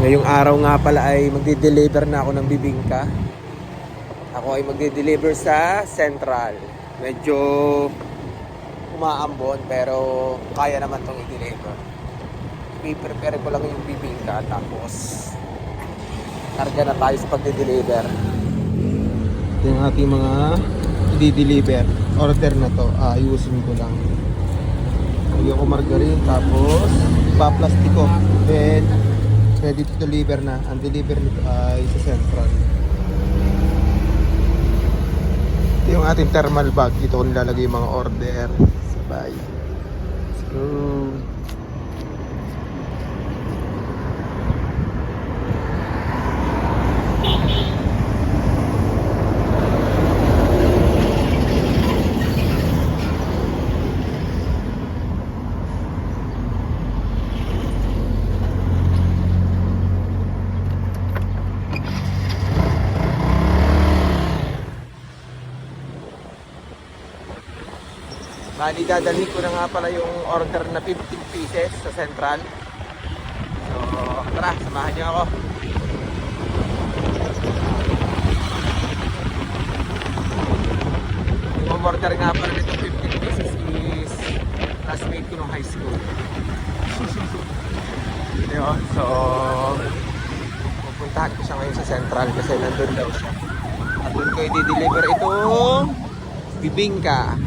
Ngayong araw nga pala ay magde-deliver na ako ng bibingka. Ako ay magde-deliver sa Central. Medyo umaambon pero kaya naman tong i-deliver. I-prepare ko lang yung bibingka tapos karga na tayo sa pagde-deliver. Ito yung ating mga i-deliver. Order na to. Ayusin ko lang. Lagyan ko margarine tapos ipa-plastic ko. Then ready to deliver na. Ang deliver nito ay sa Central. Ito yung ating thermal bag. Dito ko nilalagay yung mga order. Sabay. Let's go. Bali, dadalhin ko na nga pala yung order na 15 pieces sa Central. So, tara, samahan niyo ako. Yung order nga pala nito 15 pieces is classmate ko nung high school. Yun, so pupuntahan ko siya ngayon sa Central kasi nandun daw siya. At doon ko i-deliver itong bibingka.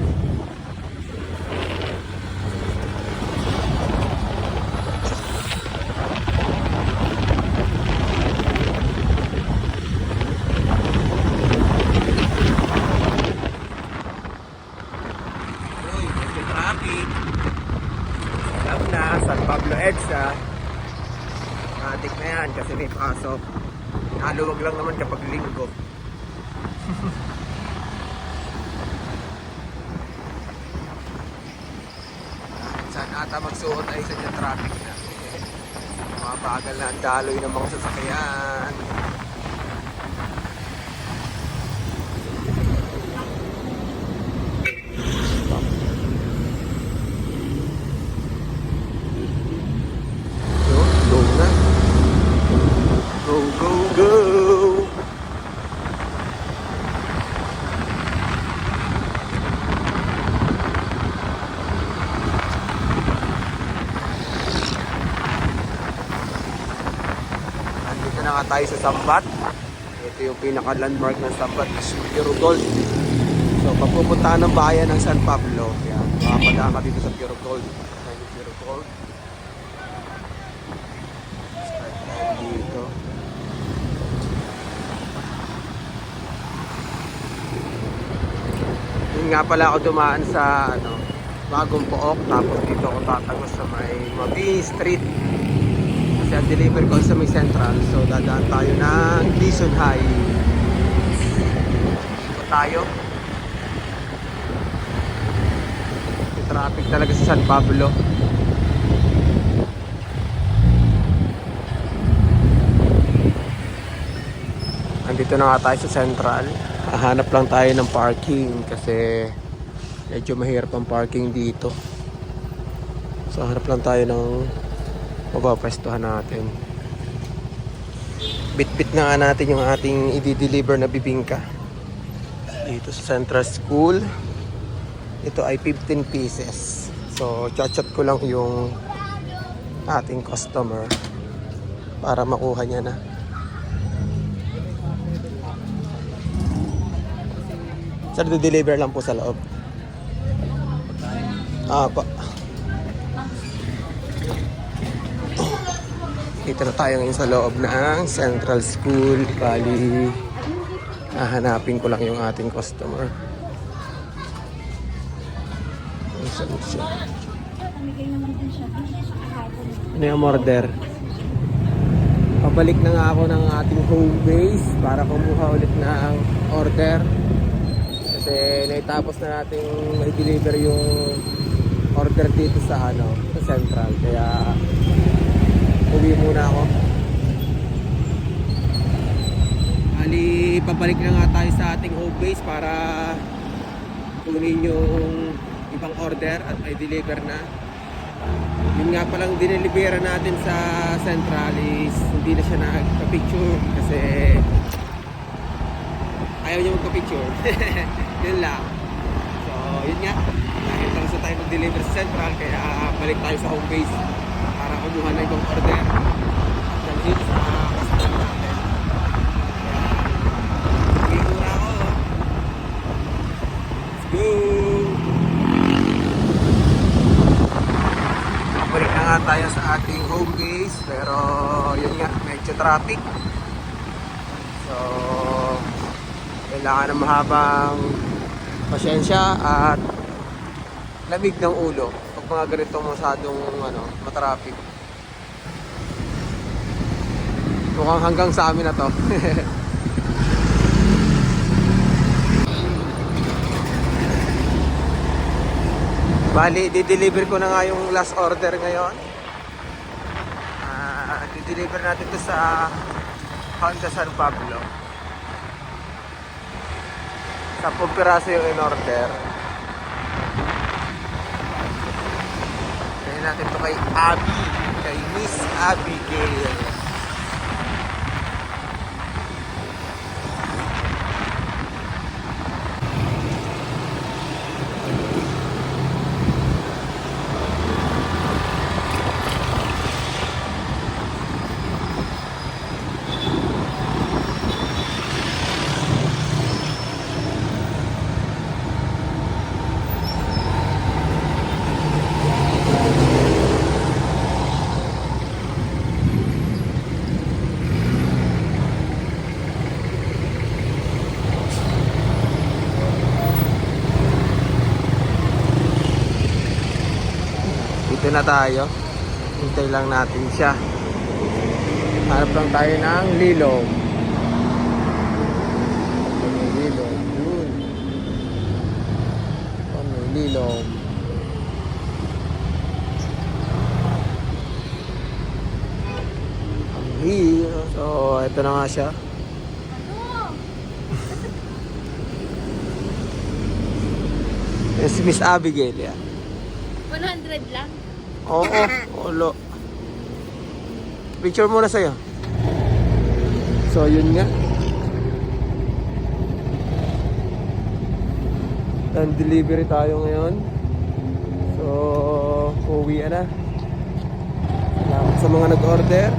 Uy, medyo traffic. Alam na, San Pablo EDSA. Matik na yan kasi may pasok. Naluwag lang naman kapag linggo. Saan ata magsuot ay sa traffic na. Mga bagal na ang daloy ng mga sasakyan. Go, go na. Go, go, go. Andito na nga tayo sa Sambat. Ito yung pinaka-landmark ng Sambat, Pure Gold. So, pagpupuntahan ng bayan ng San Pablo, yan, makapadaan ka dito sa Pure Gold. Ayan yung Pure Gold. Nga pala ako dumaan sa ano, bagong pook tapos dito ako tatagos sa may Mabini Street kasi ang deliver ko sa may Central so dadaan tayo ng Quezon High Ito tayo May traffic talaga sa San Pablo Andito na nga tayo sa Central. Hahanap lang tayo ng parking kasi medyo mahirap ang parking dito. So hanap lang tayo ng mapapwestuhan natin. Bit-bit na nga natin yung ating i-deliver na bibingka. Dito sa Central School. Ito ay 15 pieces. So chat-chat ko lang yung ating customer para makuha niya na. Sir, deliver lang po sa loob. Ah, pa. Dito na tayo ngayon sa loob ng Central School. Bali, hahanapin ko lang yung ating customer. Saan siya? Ano yung order? Pabalik na nga ako ng ating home base para kumuha ulit ng order. Kasi naitapos na nating i-deliver yung order dito sa ano, sa Central. Kaya uwi muna ako. Ali, pabalik na nga tayo sa ating home base para kunin yung ibang order at may deliver na. Yun nga palang dinelibera natin sa Central is hindi na siya nagka-picture kasi ayaw niya magka-picture. yun lang. So, yun nga. Dahil lang sa tayo mag-deliver sa Central kaya balik tayo sa home base para kumuha na ibang order. Yun sa customer natin. Na nga tayo sa ating home base pero yun nga, medyo traffic. So, kailangan ng mahabang pasyensya at lamig ng ulo pag mga ganito masyadong ano, matraffic. Mukhang hanggang sa amin na to. Bali, di-deliver ko na nga yung last order ngayon. Ah, di-deliver natin to sa Honda San Pablo. Sa piraso yung in-order. Kaya natin to kay Abby. Kay Miss Abigail. Dito na tayo. Hintay lang natin siya. Hanap lang tayo ng lilong. Lilong. Yun. May lilong. Ang hilo. So, ito na nga siya. Si Miss Abigail yan. 100 lang. Oo, ulo. Picture muna sa'yo. So, yun nga. And delivery tayo ngayon. So, uwi na. Salamat sa mga nag-order.